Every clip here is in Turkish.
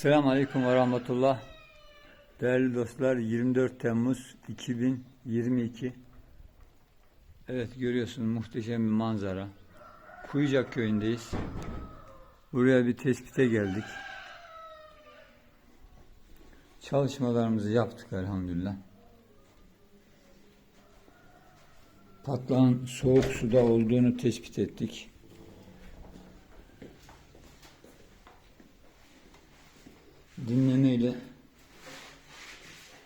Esselamu Aleyküm ve Rahmetullah. Değerli dostlar 24 Temmuz 2022. Evet görüyorsunuz muhteşem bir manzara. Kuyucak köyündeyiz. Buraya bir tespite geldik. Çalışmalarımızı yaptık elhamdülillah. Patlağın soğuk suda olduğunu tespit ettik. Dinlemeyle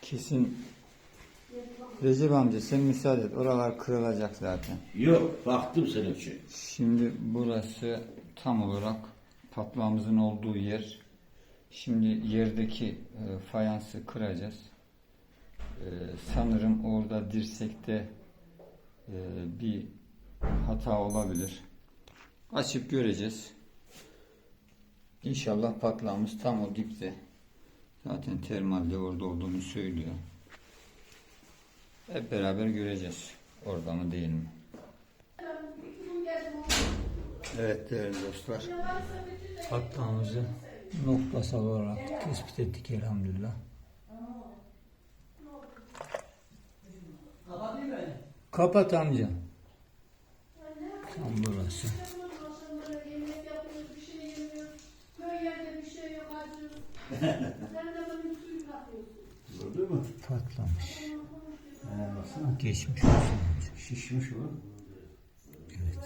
kesin Recep amca sen müsaade et. Oralar kırılacak zaten. Yok baktım senin için. Şimdi burası tam olarak patlağımızın olduğu yer. Şimdi yerdeki e, fayansı kıracağız. E, sanırım orada dirsekte e, bir hata olabilir. Açıp göreceğiz. İnşallah patlağımız tam o dipte. Zaten termalde orada olduğunu söylüyor. Hep beraber göreceğiz. Orada mı değil mi? Evet değerli dostlar. Patlağımızı noktasal olarak tespit ettik elhamdülillah. Kapat amca. Tam burası. Geçmiş olsun. Şişmiş o. Evet.